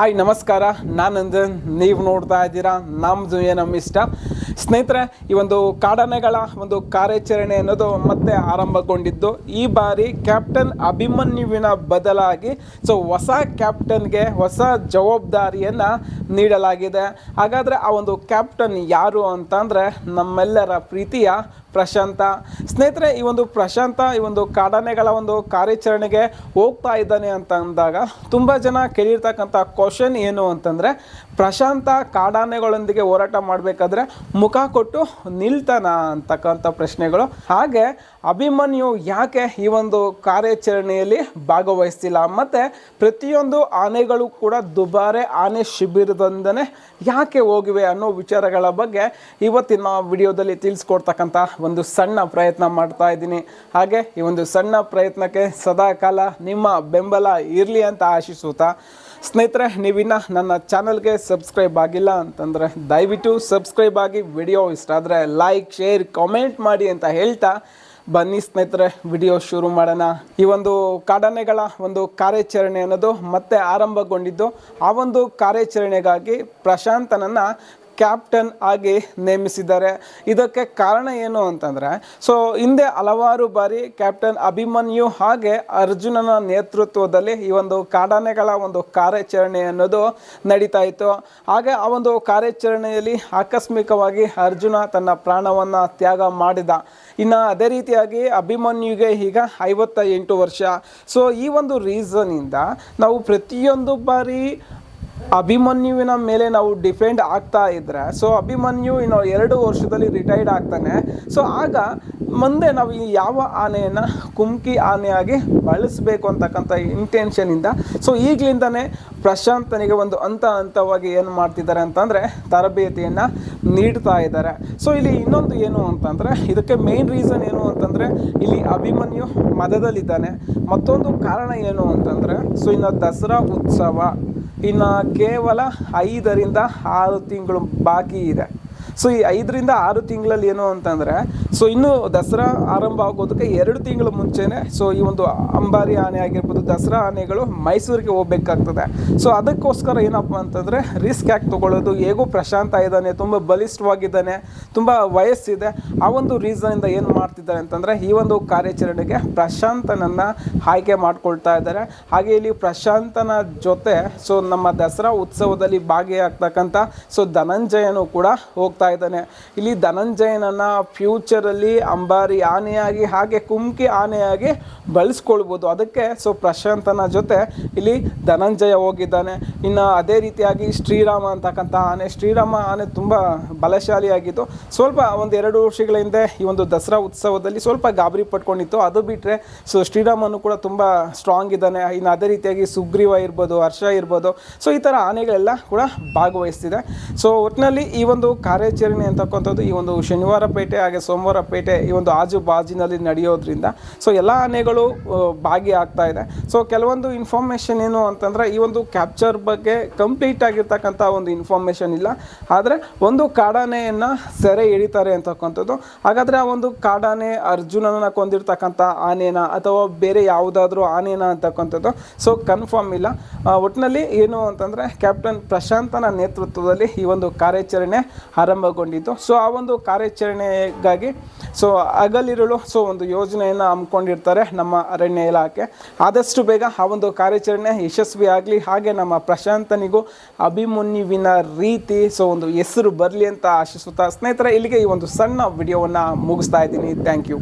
Hi, ನಮಸ್ಕಾರ. ನಾನು ನಂದನ್ ನೀವು ನೋಡ್ತಾ ಇದ್ದೀರಾ? ನಮ್ಮದು ಏನಮ್ಮ ಇಷ್ಟ. ಸ್ನೇಹಿತರೆ, ಈ ಒಂದು ಕಾಡಾನೆಗಳ ಒಂದು ಕಾರ್ಯಾಚರಣೆ ಅನ್ನೋದು ಮತ್ತೆ ಆರಂಭಗೊಂಡಿದ್ದು. ಈ ಬಾರಿ ಕ್ಯಾಪ್ಟನ್ ಅಭಿಮನ್ಯುವಿನ ಬದಲಾಗಿ, ಸೊ ಹೊಸ ಕ್ಯಾಪ್ಟನ್ಗೆ ಹೊಸ ಜವಾಬ್ದಾರಿಯನ್ನು ನೀಡಲಾಗಿದೆ. ಹಾಗಾದರೆ ಆ ಒಂದು ಕ್ಯಾಪ್ಟನ್ ಯಾರು ಅಂತಂದರೆ ನಮ್ಮೆಲ್ಲರ ಪ್ರೀತಿಯ ಪ್ರಶಾಂತ. ಸ್ನೇಹಿತರೆ, ಈ ಒಂದು ಪ್ರಶಾಂತ, ಈ ಒಂದು ಕಾಡಾನೆಗಳ ಒಂದು ಕಾರ್ಯಾಚರಣೆಗೆ ಹೋಗ್ತಾ ಇದ್ದಾನೆ ಅಂತ ಅಂದಾಗ ತುಂಬ ಜನ ಕೇಳಿರ್ತಕ್ಕಂಥ ಕ್ವಶನ್ ಏನು ಅಂತಂದರೆ, ಪ್ರಶಾಂತ ಕಾಡಾನೆಗಳೊಂದಿಗೆ ಹೋರಾಟ ಮಾಡಬೇಕಾದ್ರೆ ಮುಖ ಕೊಟ್ಟು ನಿಲ್ತಾನ ಅಂತಕ್ಕಂಥ ಪ್ರಶ್ನೆಗಳು. ಹಾಗೆ ಅಭಿಮನ್ಯು ಯಾಕೆ ಈ ಒಂದು ಕಾರ್ಯಾಚರಣೆಯಲ್ಲಿ ಭಾಗವಹಿಸ್ತಿಲ್ಲ? ಮತ್ತು ಪ್ರತಿಯೊಂದು ಆನೆಗಳು ಕೂಡ ದುಬಾರೆ ಆನೆ ಶಿಬಿರದಿಂದನೇ ಯಾಕೆ ಹೋಗಿವೆ ಅನ್ನೋ ವಿಚಾರಗಳ ಬಗ್ಗೆ ಇವತ್ತಿನ ವಿಡಿಯೋದಲ್ಲಿ ತಿಳಿಸ್ಕೊಡ್ತಕ್ಕಂಥ ಒಂದು ಸಣ್ಣ ಪ್ರಯತ್ನ ಮಾಡ್ತಾ ಇದ್ದೀನಿ. ಹಾಗೆ ಈ ಒಂದು ಸಣ್ಣ ಪ್ರಯತ್ನಕ್ಕೆ ಸದಾ ಕಾಲ ನಿಮ್ಮ ಬೆಂಬಲ ಇರಲಿ ಅಂತ ಆಶಿಸುತ್ತಾ, ಸ್ನೇಹಿತರೆ, ನೀವಿನ್ನ ನನ್ನ ಚಾನಲ್ಗೆ ಸಬ್ಸ್ಕ್ರೈಬ್ ಆಗಿಲ್ಲ ಅಂತಂದರೆ ದಯವಿಟ್ಟು ಸಬ್ಸ್ಕ್ರೈಬ್ ಆಗಿ ವಿಡಿಯೋ ಇಷ್ಟ ಆದರೆ ಲೈಕ್, ಶೇರ್, ಕಾಮೆಂಟ್ ಮಾಡಿ ಅಂತ ಹೇಳ್ತಾ ಬನ್ನಿ ಸ್ನೇಹಿತರೆ, ವಿಡಿಯೋ ಶುರು ಮಾಡೋಣ. ಈ ಒಂದು ಕಾಡಾನೆಗಳ ಒಂದು ಕಾರ್ಯಾಚರಣೆ ಅನ್ನೋದು ಮತ್ತೆ ಆರಂಭಗೊಂಡಿದ್ದು ಆ ಒಂದು ಕಾರ್ಯಾಚರಣೆಗಾಗಿ ಪ್ರಶಾಂತನನ್ನು ಕ್ಯಾಪ್ಟನ್ ಆಗಿ ನೇಮಿಸಿದ್ದಾರೆ. ಇದಕ್ಕೆ ಕಾರಣ ಏನು ಅಂತಂದರೆ, ಸೊ ಹಿಂದೆ ಹಲವಾರು ಬಾರಿ ಕ್ಯಾಪ್ಟನ್ ಅಭಿಮನ್ಯು ಹಾಗೆ ಅರ್ಜುನನ ನೇತೃತ್ವದಲ್ಲಿ ಈ ಒಂದು ಕಾಡಾನೆಗಳ ಒಂದು ಕಾರ್ಯಾಚರಣೆ ಅನ್ನೋದು ನಡೀತಾ ಇತ್ತು. ಹಾಗೆ ಆ ಒಂದು ಕಾರ್ಯಾಚರಣೆಯಲ್ಲಿ ಆಕಸ್ಮಿಕವಾಗಿ ಅರ್ಜುನ ತನ್ನ ಪ್ರಾಣವನ್ನು ತ್ಯಾಗ ಮಾಡಿದ. ಇನ್ನು ಅದೇ ರೀತಿಯಾಗಿ ಅಭಿಮನ್ಯುಗೆ ಈಗ ಐವತ್ತ ಎಂಟು ವರ್ಷ. ಸೊ ಈ ಒಂದು ರೀಸನಿಂದ ನಾವು ಪ್ರತಿಯೊಂದು ಬಾರಿ ಅಭಿಮನ್ಯುವಿನ ಮೇಲೆ ನಾವು ಡಿಪೆಂಡ್ ಆಗ್ತಾ ಇದ್ರೆ ಸೊ ಅಭಿಮನ್ಯು ಇನ್ನು ಎರಡು ವರ್ಷದಲ್ಲಿ ರಿಟೈರ್ಡ್ ಆಗ್ತಾನೆ. ಸೊ ಆಗ ಮುಂದೆ ನಾವು ಈ ಯಾವ ಆನೆಯನ್ನು ಕುಮ್ಕಿ ಆನೆಯಾಗಿ ಬಳಸಬೇಕು ಅಂತಕ್ಕಂಥ ಇಂಟೆನ್ಷನಿಂದ ಸೊ ಈಗಲಿಂದನೇ ಪ್ರಶಾಂತನಿಗೆ ಒಂದು ಹಂತ ಹಂತವಾಗಿ ಏನು ಮಾಡ್ತಿದ್ದಾರೆ ಅಂತಂದರೆ ತರಬೇತಿಯನ್ನು ನೀಡ್ತಾ ಇದ್ದಾರೆ. ಸೊ ಇಲ್ಲಿ ಇನ್ನೊಂದು ಏನು ಅಂತಂದರೆ, ಇದಕ್ಕೆ ಮೇನ್ ರೀಸನ್ ಏನು ಅಂತಂದರೆ, ಇಲ್ಲಿ ಅಭಿಮನ್ಯು ಮದದಲ್ಲಿದ್ದಾನೆ. ಮತ್ತೊಂದು ಕಾರಣ ಏನು ಅಂತಂದರೆ ಸೊ ಇನ್ನು ದಸರಾ ಉತ್ಸವ. ಇನ್ನು ಕೇವಲ ಐದರಿಂದ ಆರು ತಿಂಗಳು ಬಾಕಿ ಇದೆ. ಸೊ ಈ ಐದರಿಂದ ಆರು ತಿಂಗಳಲ್ಲಿ ಏನು ಅಂತಂದರೆ ಸೊ ಇನ್ನು ದಸರಾ ಆರಂಭ ಆಗೋದಕ್ಕೆ ಎರಡು ತಿಂಗಳ ಮುಂಚೆನೆ ಸೊ ಈ ಒಂದು ಅಂಬಾರಿ ಆನೆ ಆಗಿರ್ಬೋದು, ದಸರಾ ಆನೆಗಳು ಮೈಸೂರಿಗೆ ಹೋಗ್ಬೇಕಾಗ್ತದೆ. ಸೊ ಅದಕ್ಕೋಸ್ಕರ ಏನಪ್ಪ ಅಂತಂದರೆ ರಿಸ್ಕ್ ಯಾಕೆ ತೊಗೊಳ್ಳೋದು? ಹೇಗೂ ಪ್ರಶಾಂತ ಇದ್ದಾನೆ, ತುಂಬ ಬಲಿಷ್ಠವಾಗಿದ್ದಾನೆ, ತುಂಬ ವಯಸ್ಸಿದೆ. ಆ ಒಂದು ರೀಸನಿಂದ ಏನು ಮಾಡ್ತಿದ್ದಾರೆ ಅಂತಂದರೆ, ಈ ಒಂದು ಕಾರ್ಯಾಚರಣೆಗೆ ಪ್ರಶಾಂತನನ್ನು ಆಯ್ಕೆ ಮಾಡ್ಕೊಳ್ತಾ ಇದ್ದಾರೆ. ಹಾಗೆ ಇಲ್ಲಿ ಪ್ರಶಾಂತನ ಜೊತೆ ಸೊ ನಮ್ಮ ದಸರಾ ಉತ್ಸವದಲ್ಲಿ ಭಾಗಿಯಾಗ್ತಕ್ಕಂಥ ಸೊ ಧನಂಜಯನು ಕೂಡ ಹೋಗ್ತಾ ಇದ್ದಾನೆ. ಇಲ್ಲಿ ಧನಂಜಯನನ್ನು ಫ್ಯೂಚರಲ್ಲಿ ಅಂಬಾರಿ ಆನೆಯಾಗಿ ಹಾಗೆ ಕುಮ್ಕಿ ಆನೆಯಾಗಿ ಬಳಸ್ಕೊಳ್ಬೋದು. ಅದಕ್ಕೆ ಸೊ ಪ್ರಶಾಂತನ ಜೊತೆ ಇಲ್ಲಿ ಧನಂಜಯ ಹೋಗಿದ್ದಾನೆ. ಇನ್ನು ಅದೇ ರೀತಿಯಾಗಿ ಶ್ರೀರಾಮ ಅಂತಕ್ಕಂಥ ಆನೆ. ಶ್ರೀರಾಮ ಆನೆ ತುಂಬ ಬಲಶಾಲಿಯಾಗಿದ್ದು, ಸ್ವಲ್ಪ ಒಂದು ಎರಡು ವರ್ಷಗಳ ಹಿಂದೆ ಈ ಒಂದು ದಸರಾ ಉತ್ಸವದಲ್ಲಿ ಸ್ವಲ್ಪ ಗಾಬರಿ ಪಟ್ಕೊಂಡಿತ್ತು. ಅದು ಬಿಟ್ಟರೆ ಸೊ ಶ್ರೀರಾಮನು ಕೂಡ ತುಂಬ ಸ್ಟ್ರಾಂಗ್ ಇದ್ದಾನೆ. ಇನ್ನು ಅದೇ ರೀತಿಯಾಗಿ ಸುಗ್ರೀವ ಇರ್ಬೋದು, ಹರ್ಷ ಇರ್ಬೋದು. ಸೊ ಈ ಥರ ಆನೆಗಳೆಲ್ಲ ಕೂಡ ಭಾಗವಹಿಸ್ತಿದೆ. ಸೊ ಒಟ್ಟಿನಲ್ಲಿ ಈ ಒಂದು ಕಾರ್ಯಾಚರಣೆ ಅಂತಕ್ಕಂಥದ್ದು ಈ ಒಂದು ಶನಿವಾರ ಪೇಟೆ ಹಾಗೆ ಸೋಮವಾರ ಪೇಟೆ ಈ ಒಂದು ಆಜು ಬಾಜಿನಲ್ಲಿ ನಡೆಯೋದ್ರಿಂದ, ಸೊ ಎಲ್ಲ ಆನೆಗಳು ಭಾಗಿಯಾಗ್ತಾ ಇದೆ. ಸೊ ಕೆಲವೊಂದು ಇನ್ಫಾರ್ಮೇಷನ್ ಏನು ಅಂತಂದರೆ, ಈ ಒಂದು ಕ್ಯಾಪ್ಚರ್ ಬಗ್ಗೆ ಕಂಪ್ಲೀಟ್ ಆಗಿರ್ತಕ್ಕಂಥ ಒಂದು ಇನ್ಫಾರ್ಮೇಷನ್ ಇಲ್ಲ. ಆದರೆ ಒಂದು ಕಾಡಾನೆಯನ್ನು ಸೆರೆ ಹಿಡಿತಾರೆ ಅಂತಕ್ಕಂಥದ್ದು. ಹಾಗಾದರೆ ಆ ಒಂದು ಕಾಡಾನೆ ಅರ್ಜುನನ ಕೊಂದಿರ್ತಕ್ಕಂಥ ಆನೆನ ಅಥವಾ ಬೇರೆ ಯಾವುದಾದ್ರೂ ಆನೆನ ಅಂತಕ್ಕಂಥದ್ದು. ಸೊ ಕನ್ಫರ್ಮ್ ಇಲ್ಲ. ಒಟ್ಟಿನಲ್ಲಿ ಏನು ಅಂತಂದರೆ ಕ್ಯಾಪ್ಟನ್ ಪ್ರಶಾಂತನ ನೇತೃತ್ವದಲ್ಲಿ ಈ ಒಂದು ಕಾರ್ಯಾಚರಣೆ ಆರಂಭಗೊಂಡಿತ್ತು ಸೊ ಆ ಒಂದು ಕಾರ್ಯಾಚರಣೆಗಾಗಿ ಸೊ ಹಗಲಿರುಳು ಸೊ ಒಂದು ಯೋಜನೆಯನ್ನು ಹಮ್ಮಿಕೊಂಡಿರ್ತಾರೆ ನಮ್ಮ ಅರಣ್ಯ ಇಲಾಖೆ. ಆದಷ್ಟು ಬೇಗ ಆ ಒಂದು ಕಾರ್ಯಾಚರಣೆ ಯಶಸ್ವಿ ಆಗಲಿ ಹಾಗೆ ನಮ್ಮ ಪ್ರಶಾಂತನಿಗೂ ಅಭಿಮನ್ಯುವಿನ ರೀತಿ ಸೊ ಒಂದು ಹೆಸರು ಬರಲಿ ಅಂತ ಆಶಿಸುತ್ತಾ ಸ್ನೇಹಿತರೆ, ಇಲ್ಲಿಗೆ ಈ ಒಂದು ಸಣ್ಣ ವಿಡಿಯೋವನ್ನು ಮುಗಿಸ್ತಾ ಇದ್ದೀನಿ. Thank you